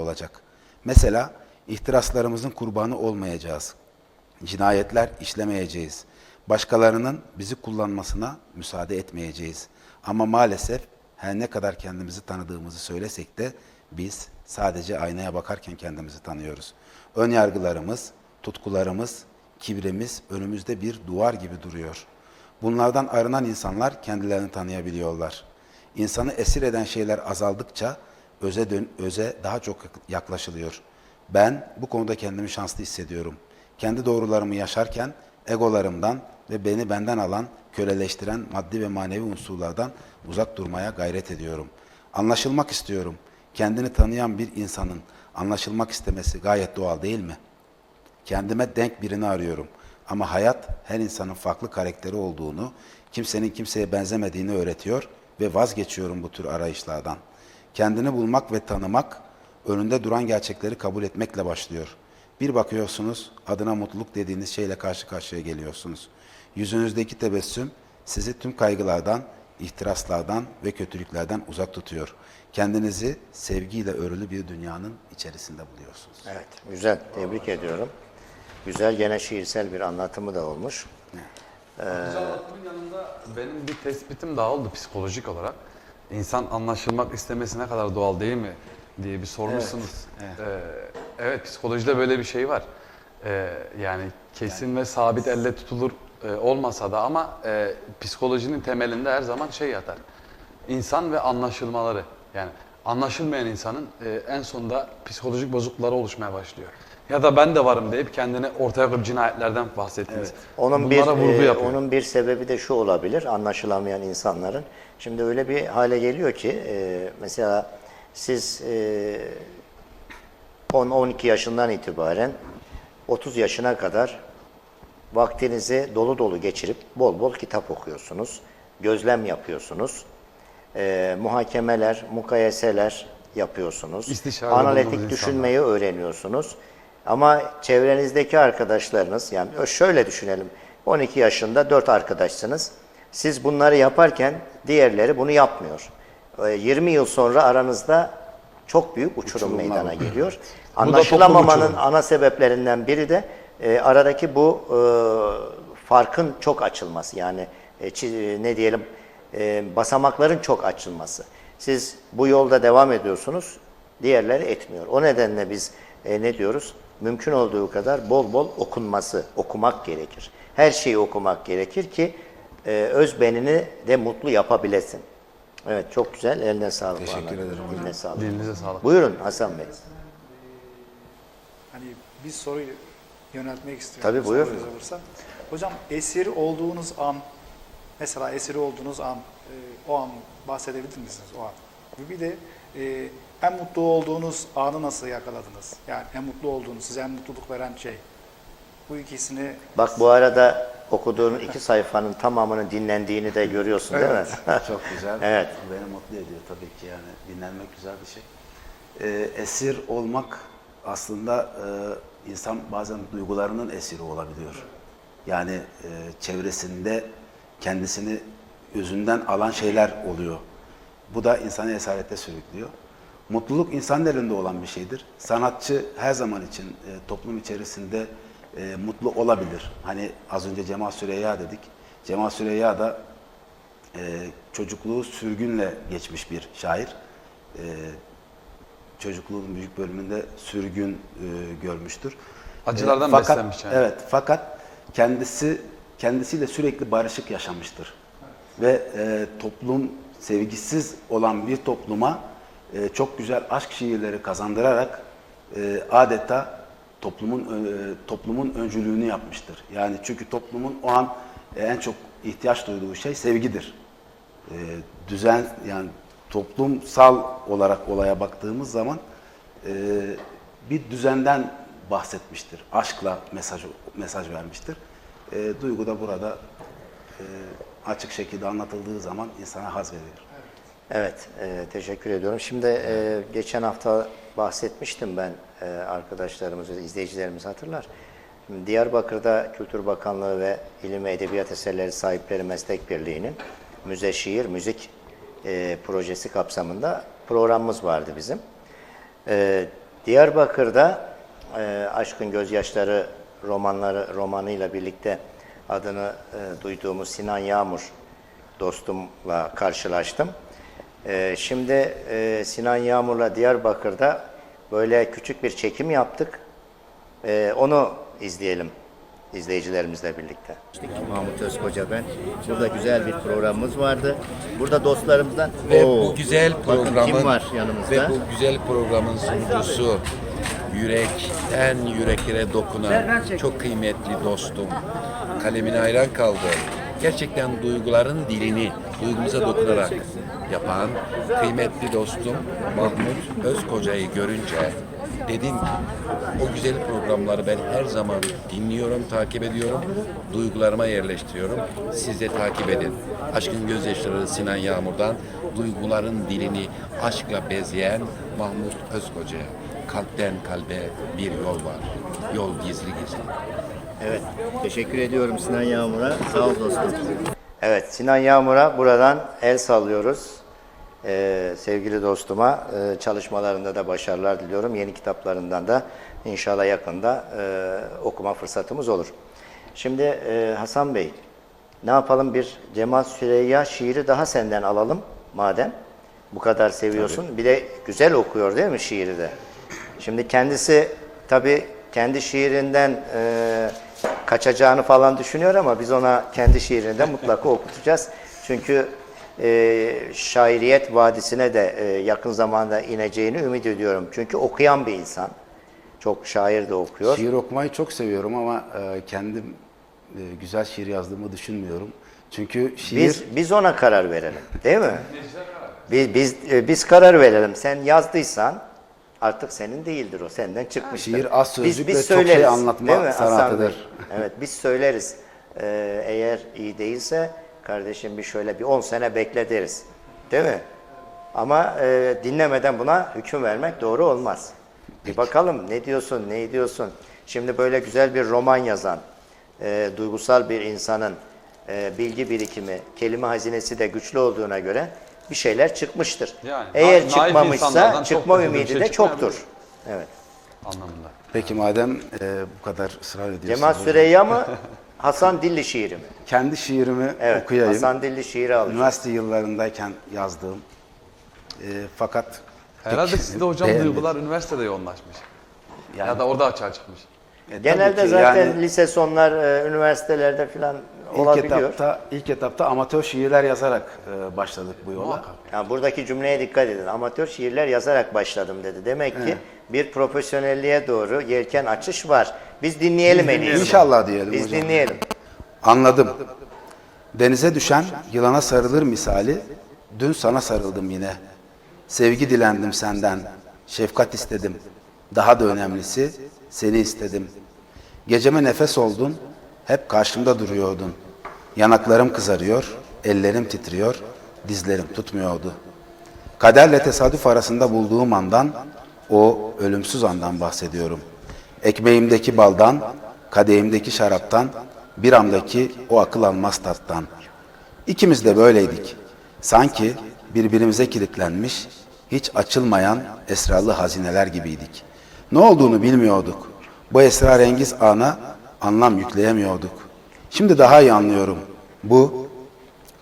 olacak. Mesela ihtiraslarımızın kurbanı olmayacağız. Cinayetler işlemeyeceğiz. Başkalarının bizi kullanmasına müsaade etmeyeceğiz. Ama maalesef her ne kadar kendimizi tanıdığımızı söylesek de biz sadece aynaya bakarken kendimizi tanıyoruz. Ön yargılarımız, tutkularımız, kibrimiz önümüzde bir duvar gibi duruyor. Bunlardan arınan insanlar kendilerini tanıyabiliyorlar. İnsanı esir eden şeyler azaldıkça öze, dön, öze daha çok yaklaşılıyor. Ben bu konuda kendimi şanslı hissediyorum. Kendi doğrularımı yaşarken egolarımdan ve beni benden alan, köleleştiren maddi ve manevi unsurlardan uzak durmaya gayret ediyorum. Anlaşılmak istiyorum. Kendini tanıyan bir insanın anlaşılmak istemesi gayet doğal değil mi? Kendime denk birini arıyorum. Ama hayat her insanın farklı karakteri olduğunu, kimsenin kimseye benzemediğini öğretiyor ve vazgeçiyorum bu tür arayışlardan. Kendini bulmak ve tanımak, önünde duran gerçekleri kabul etmekle başlıyor. Bir bakıyorsunuz, adına mutluluk dediğiniz şeyle karşı karşıya geliyorsunuz. Yüzünüzdeki tebessüm sizi tüm kaygılardan, ihtiraslardan ve kötülüklerden uzak tutuyor. Kendinizi sevgiyle örülü bir dünyanın içerisinde buluyorsunuz. Evet, güzel. Tebrik ediyorum. Güzel, gene şiirsel bir anlatımı da olmuş. Güzel anlatımın yanında benim bir tespitim daha oldu psikolojik olarak. İnsan anlaşılmak istemesi ne kadar doğal değil mi diye bir sormuşsunuz. Evet, evet psikolojide böyle bir şey var. Ee, yani kesin ve sabit elle tutulur e, olmasa da ama e, psikolojinin temelinde her zaman şey yatar. İnsan ve anlaşılmaları. Yani anlaşılmayan insanın e, en sonunda psikolojik bozuklukları oluşmaya başlıyor. Ya da ben de varım deyip kendini ortaya koyup cinayetlerden bahsettiniz. Onun bir Bunlara vurgu e, yapıyor. onun bir sebebi de şu olabilir anlaşılamayan insanların. Şimdi öyle bir hale geliyor ki e, mesela siz e, 10-12 yaşından itibaren 30 yaşına kadar vaktinizi dolu dolu geçirip bol bol kitap okuyorsunuz, gözlem yapıyorsunuz, e, muhakemeler, mukayeseler yapıyorsunuz, İstişare analitik insanlar. düşünmeyi öğreniyorsunuz. Ama çevrenizdeki arkadaşlarınız, yani şöyle düşünelim, 12 yaşında 4 arkadaşsınız. Siz bunları yaparken diğerleri bunu yapmıyor. E, 20 yıl sonra aranızda çok büyük uçurum Uçurumlar meydana geliyor. Anlaşılamamanın ana sebeplerinden biri de e, aradaki bu e, farkın çok açılması. Yani e, çi- ne diyelim e, basamakların çok açılması. Siz bu yolda devam ediyorsunuz, diğerleri etmiyor. O nedenle biz e, ne diyoruz? Mümkün olduğu kadar bol bol okunması, okumak gerekir. Her şeyi okumak gerekir ki e, öz benini de mutlu yapabilesin. Evet çok güzel. Eline sağlık. Teşekkür Muhammed. ederim hocam. Eline sağlık. Dilinize sağlık. Buyurun Hasan Bey. Hani bir soru yöneltmek istiyorum. Tabii, buyur. müsaadeniz olursa. Hocam esir olduğunuz an, mesela esir olduğunuz an, e, o an bahsedebilir misiniz o an? Bir de e, en mutlu olduğunuz anı nasıl yakaladınız? Yani en mutlu olduğunuz, size en mutluluk veren şey. Bu ikisini Bak bu arada okuduğun iki sayfanın tamamının dinlendiğini de görüyorsun değil mi? Çok güzel. Evet. Beni mutlu ediyor tabii ki yani. Dinlenmek güzel bir şey. Ee, esir olmak aslında e, insan bazen duygularının esiri olabiliyor. Yani e, çevresinde kendisini özünden alan şeyler oluyor. Bu da insanı esarete sürüklüyor. Mutluluk insanın elinde olan bir şeydir. Sanatçı her zaman için e, toplum içerisinde e, mutlu olabilir. Hani az önce Cemal Süreyya dedik. Cemal Süreyya da e, çocukluğu sürgünle geçmiş bir şair. E, çocukluğun büyük bölümünde sürgün e, görmüştür. Acılardan E, fakat, beslenmiş yani. Evet, fakat kendisi kendisiyle sürekli barışık yaşamıştır. Ve e, toplum sevgisiz olan bir topluma e, çok güzel aşk şiirleri kazandırarak e, adeta toplumun e, toplumun öncülüğünü yapmıştır. Yani çünkü toplumun o an e, en çok ihtiyaç duyduğu şey sevgidir. E, düzen yani toplumsal olarak olaya baktığımız zaman e, bir düzenden bahsetmiştir. Aşkla mesaj mesaj vermiştir. E, duygu da burada e, açık şekilde anlatıldığı zaman insana haz veriyor. Evet, e, teşekkür ediyorum. Şimdi e, geçen hafta bahsetmiştim ben e, arkadaşlarımız izleyicilerimiz hatırlar. Şimdi Diyarbakır'da Kültür Bakanlığı ve İlim ve Edebiyat Eserleri Sahipleri Meslek Birliği'nin müze şiir, müzik e, projesi kapsamında programımız vardı bizim. E, Diyarbakır'da e, Aşkın Gözyaşları romanları romanıyla birlikte adını e, duyduğumuz Sinan Yağmur dostumla karşılaştım. E, şimdi e, Sinan Yağmur'la Diyarbakır'da böyle küçük bir çekim yaptık. E, onu izleyelim izleyicilerimizle birlikte. Mahmut Özkoca ben. Burada güzel bir programımız vardı. Burada dostlarımızdan Ve Oo, bu güzel programın kim var yanımızda? ve bu güzel programın sunucusu yürekten yüreklere dokunan çok kıymetli dostum. Kalemine hayran kaldım. Gerçekten duyguların dilini duygumuza dokunarak yapan kıymetli dostum Mahmut Özkoca'yı görünce dedim ki o güzel programları ben her zaman dinliyorum, takip ediyorum, duygularıma yerleştiriyorum. Siz de takip edin. Aşkın gözyaşları Sinan Yağmur'dan duyguların dilini aşkla bezleyen Mahmut Özkoca'ya. Kalpten kalbe bir yol var. Yol gizli gizli. Evet, teşekkür ediyorum Sinan Yağmur'a. Sağ ol dostum. Evet, Sinan Yağmur'a buradan el sallıyoruz. Ee, sevgili dostuma e, çalışmalarında da başarılar diliyorum. Yeni kitaplarından da inşallah yakında e, okuma fırsatımız olur. Şimdi e, Hasan Bey, ne yapalım bir Cemal Süreyya şiiri daha senden alalım madem. Bu kadar seviyorsun. Bir de güzel okuyor değil mi şiiri de? Şimdi kendisi tabii kendi şiirinden e, kaçacağını falan düşünüyor ama biz ona kendi şiirinden mutlaka okutacağız. Çünkü e, şairiyet vadisine de e, yakın zamanda ineceğini ümit ediyorum. Çünkü okuyan bir insan. Çok şair de okuyor. Şiir okumayı çok seviyorum ama e, kendim e, güzel şiir yazdığımı düşünmüyorum. Çünkü şiir Biz biz ona karar verelim, değil mi? Biz biz e, biz karar verelim. Sen yazdıysan artık senin değildir o. Senden çıkmıştır. Şiir az sözcük ve çok şey anlatma sanatıdır. Evet, biz söyleriz. Ee, eğer iyi değilse kardeşim bir şöyle bir 10 sene bekle deriz. Değil mi? Ama e, dinlemeden buna hüküm vermek doğru olmaz. Bir bakalım ne diyorsun, ne diyorsun? Şimdi böyle güzel bir roman yazan, e, duygusal bir insanın e, bilgi birikimi, kelime hazinesi de güçlü olduğuna göre bir şeyler çıkmıştır. Yani, Eğer çıkmamışsa çıkma bir ümidi şey de çoktur. Evet. anlamında. peki madem e, bu kadar ısrar ediyorsunuz. Cemal Süreyya mı? Hasan Dilli şiiri mi? Kendi şiirimi Evet. okuyayım. Hasan Dilli şiiri alacağım. Üniversite yıllarındayken yazdığım. E, fakat Herhalde sizde hocam beğenmedim. duygular üniversitede yoğunlaşmış. Yani- Ya da orada açığa çıkmış. E, Genelde ki zaten yani lise sonlar e, üniversitelerde falan ilk olabiliyor. etapta ilk etapta amatör şiirler yazarak e, başladık bu yola. Yani buradaki cümleye dikkat edin. Amatör şiirler yazarak başladım dedi. Demek ki bir profesyonelliğe doğru yelken açış var. Biz dinleyelim en iyisi. İnşallah diyelim Biz hocam. dinleyelim. Anladım. Denize düşen yılana sarılır misali, dün sana sarıldım yine. Sevgi dilendim senden, şefkat istedim. Daha da önemlisi seni istedim. Geceme nefes oldun, hep karşımda duruyordun. Yanaklarım kızarıyor, ellerim titriyor, dizlerim tutmuyordu. Kaderle tesadüf arasında bulduğum andan, o ölümsüz andan bahsediyorum. Ekmeğimdeki baldan, kadehimdeki şaraptan, bir andaki o akıl almaz tattan. İkimiz de böyleydik. Sanki birbirimize kilitlenmiş, hiç açılmayan esrarlı hazineler gibiydik. Ne olduğunu bilmiyorduk. Bu esrarengiz ana anlam yükleyemiyorduk. Şimdi daha iyi anlıyorum. Bu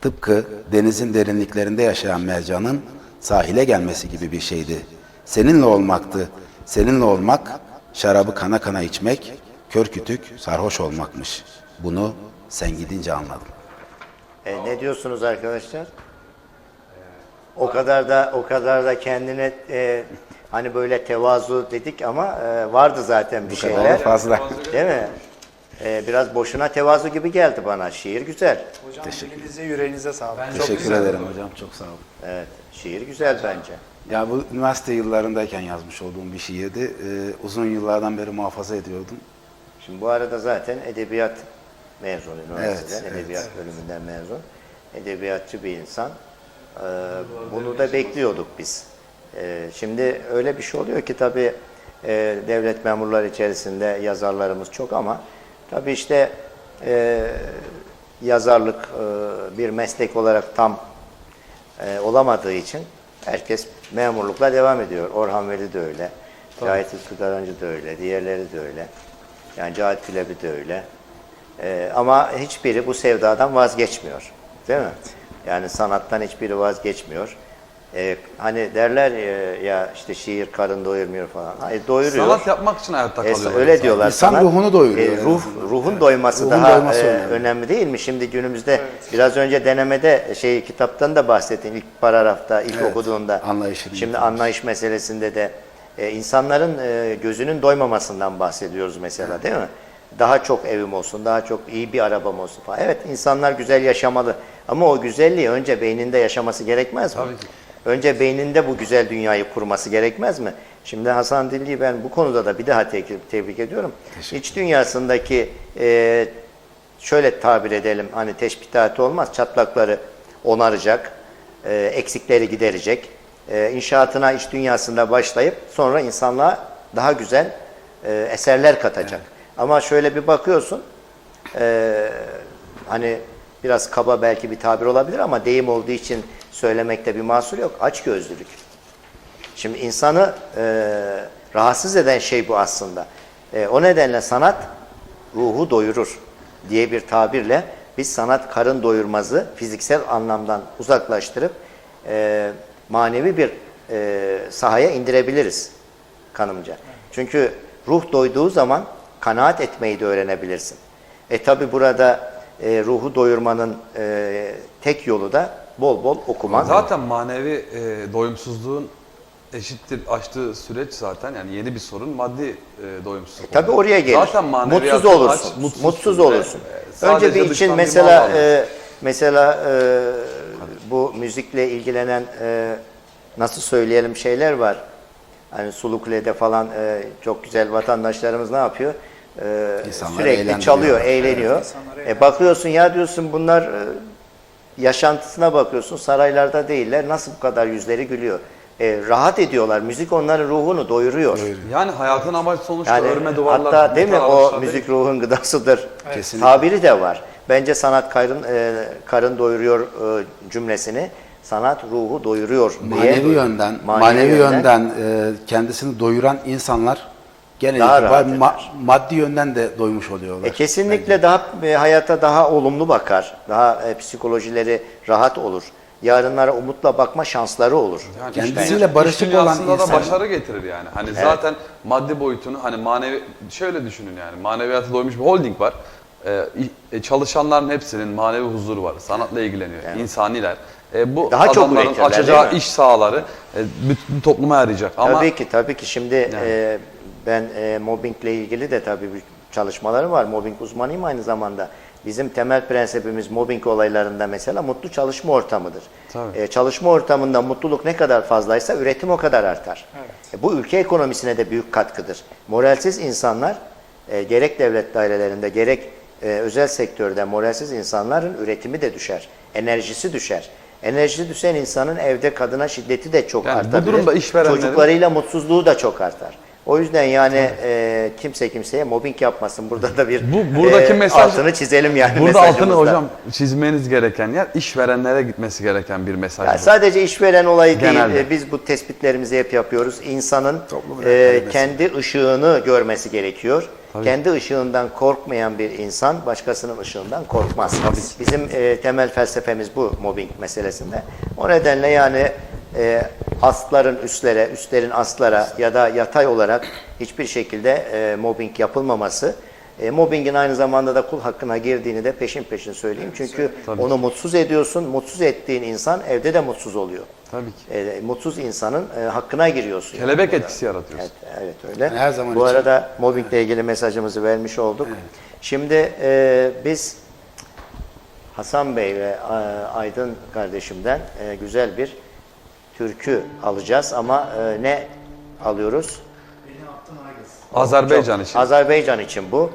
tıpkı denizin derinliklerinde yaşayan mercanın sahile gelmesi gibi bir şeydi. Seninle olmaktı. Seninle olmak, şarabı kana kana içmek, kör kütük sarhoş olmakmış. Bunu sen gidince anladım. E, ne diyorsunuz arkadaşlar? O kadar da o kadar da kendine e, hani böyle tevazu dedik ama e, vardı zaten bir kadar şeyler. fazla. Değil mi? E, biraz boşuna tevazu gibi geldi bana. Şiir güzel. Hocam dilinize yüreğinize sağlık. Teşekkür ederim hocam. Çok sağ olun. Evet. Şiir güzel bence. Ya bu üniversite yıllarındayken yazmış olduğum bir şiirdi. Ee, uzun yıllardan beri muhafaza ediyordum. Şimdi bu arada zaten edebiyat mezunu üniversiteden, Evet, evet. edebiyat bölümünden mezun. Edebiyatçı bir insan. Ee, bunu da bekliyorduk biz. Ee, şimdi öyle bir şey oluyor ki tabii e, devlet memurları içerisinde yazarlarımız çok ama tabii işte e, yazarlık e, bir meslek olarak tam e, olamadığı için herkes memurlukla devam ediyor. Orhan Veli de öyle. Cahit Sıtkı Tarancı da öyle, diğerleri de öyle. Yani Cahit Külebi de öyle. Ee, ama hiçbiri bu sevdadan vazgeçmiyor. Değil mi? Yani sanattan hiçbiri vazgeçmiyor. Ee, hani derler ya, ya işte şiir karın doyurmuyor falan. Hayır doyuruyor. Sanat yapmak için hayatta E, kalıyorlar. öyle insan. diyorlar. İnsan sana. ruhunu doyuruyor E, yani. ruh, ruhun doyması Ruhun daha doyması e, önemli. önemli değil mi? Şimdi günümüzde biraz önce denemede şey kitaptan da bahsettin ilk paragrafta ilk Evet, okuduğunda. anlayışını Şimdi anlayış meselesinde de e, insanların e, gözünün doymamasından bahsediyoruz mesela değil mi? Daha çok evim olsun, daha çok iyi bir arabam olsun falan. Evet insanlar güzel yaşamalı ama o güzelliği önce beyninde yaşaması gerekmez mi? Tabii ki. Önce beyninde bu güzel dünyayı kurması gerekmez mi? Şimdi Hasan Dilli'yi ben bu konuda da bir daha te- tebrik ediyorum. İç dünyasındaki e, şöyle tabir edelim hani teşbihatı olmaz çatlakları onaracak, e, eksikleri giderecek, e, inşaatına iç dünyasında başlayıp sonra insanlığa daha güzel e, eserler katacak. Ama şöyle bir bakıyorsun e, hani biraz kaba belki bir tabir olabilir ama deyim olduğu için söylemekte bir mahsur yok. Açgözlülük. Şimdi insanı e, rahatsız eden şey bu aslında. E, o nedenle sanat ruhu doyurur diye bir tabirle biz sanat karın doyurmazı fiziksel anlamdan uzaklaştırıp e, manevi bir e, sahaya indirebiliriz kanımca. Çünkü ruh doyduğu zaman kanaat etmeyi de öğrenebilirsin. E tabi burada e, ruhu doyurmanın e, tek yolu da bol bol okuman. Zaten manevi e, doyumsuzluğun eşittir açtığı süreç zaten yani yeni bir sorun maddi e, doyumsuzluk. Tabii oluyor. oraya gelir. Zaten mutsuz olursun. aç, mutsuz, mutsuzsun olursun. ve, e, Önce bir için bir mesela e, mesela e, bu müzikle ilgilenen e, nasıl söyleyelim şeyler var. Hani Sulukule'de falan e, çok güzel vatandaşlarımız ne yapıyor? E, İnsanları sürekli çalıyor, eğleniyor. insanları e, bakıyorsun ya diyorsun bunlar e, yaşantısına bakıyorsun saraylarda değiller. Nasıl bu kadar yüzleri gülüyor? E, rahat ediyorlar. Müzik onların ruhunu doyuruyor. Yani hayatın amacı sonuçta Yani örme duvarlar. hatta değil mi o müzik değil. ruhun gıdasıdır. Kesinlikle. Tabiri de var. Bence sanat karın e, karın doyuruyor e, cümlesini sanat ruhu doyuruyor diye. Manevi yönden, manevi, yönden, e, kendisini doyuran insanlar genel Daha rahat ma- maddi yönden de doymuş oluyorlar. E, kesinlikle daha e, hayata daha olumlu bakar. Daha e, psikolojileri rahat olur. Yarınlara umutla bakma şansları olur. Yani Kendisiyle iş- barışık olan dünyasında da insan- başarı getirir yani. Hani zaten maddi boyutunu hani manevi şöyle düşünün yani maneviyata doymuş bir holding var. Ee, i- e, çalışanların hepsinin manevi huzuru var. Sanatla ilgileniyor. insaniler. E, bu Daha çok adamların üretirler, açacağı mi? iş sahaları e, bütün topluma yarayacak. Ama Tabii ki tabii ki şimdi e, ben e, mobbingle ilgili de tabii bir çalışmalarım var. Mobbing uzmanıyım aynı zamanda. Bizim temel prensibimiz mobbing olaylarında mesela mutlu çalışma ortamıdır. Tabii. E, çalışma ortamında mutluluk ne kadar fazlaysa üretim o kadar artar. E, bu ülke ekonomisine de büyük katkıdır. Moralsiz insanlar e, gerek devlet dairelerinde gerek e, özel sektörde moralsiz insanların üretimi de düşer. Enerjisi düşer. Enerjisi düşen insanın evde kadına şiddeti de çok Yani bu artabilir. durumda işverenlerin- Çocuklarıyla mutsuzluğu da çok artar. O yüzden yani e, kimse kimseye mobbing yapmasın. Burada da bir Bu- buradaki e, mesaj- altını çizelim yani burada altını mesajımızda. hocam çizmeniz gereken yer işverenlere gitmesi gereken bir mesaj. Yani bu. sadece işveren olayı Genelde. değil. e, Biz bu tespitlerimizi hep yapıyoruz. İnsanın e, kendi ışığını görmesi gerekiyor. Kendi ışığından korkmayan bir insan başkasının ışığından korkmaz. Bizim e, temel felsefemiz bu mobbing meselesinde. O nedenle yani e, astların üstlere, üstlerin astlara ya da yatay olarak hiçbir şekilde e, mobbing yapılmaması e, mobbingin aynı zamanda da kul hakkına girdiğini de peşin peşin söyleyeyim. Çünkü onu mutsuz ediyorsun. Mutsuz ettiğin insan evde de mutsuz oluyor. Tabii ki. E, mutsuz insanın e, hakkına giriyorsun. Kelebek etkisi yaratıyorsun. Evet, evet öyle. Yani her zaman Bu için- arada mobbingle ilgili mesajımızı vermiş olduk. Şimdi e, biz Hasan Bey ve e, Aydın kardeşimden e, güzel bir türkü alacağız ama e, ne alıyoruz? Azerbaycan için. Azerbaycan için bu.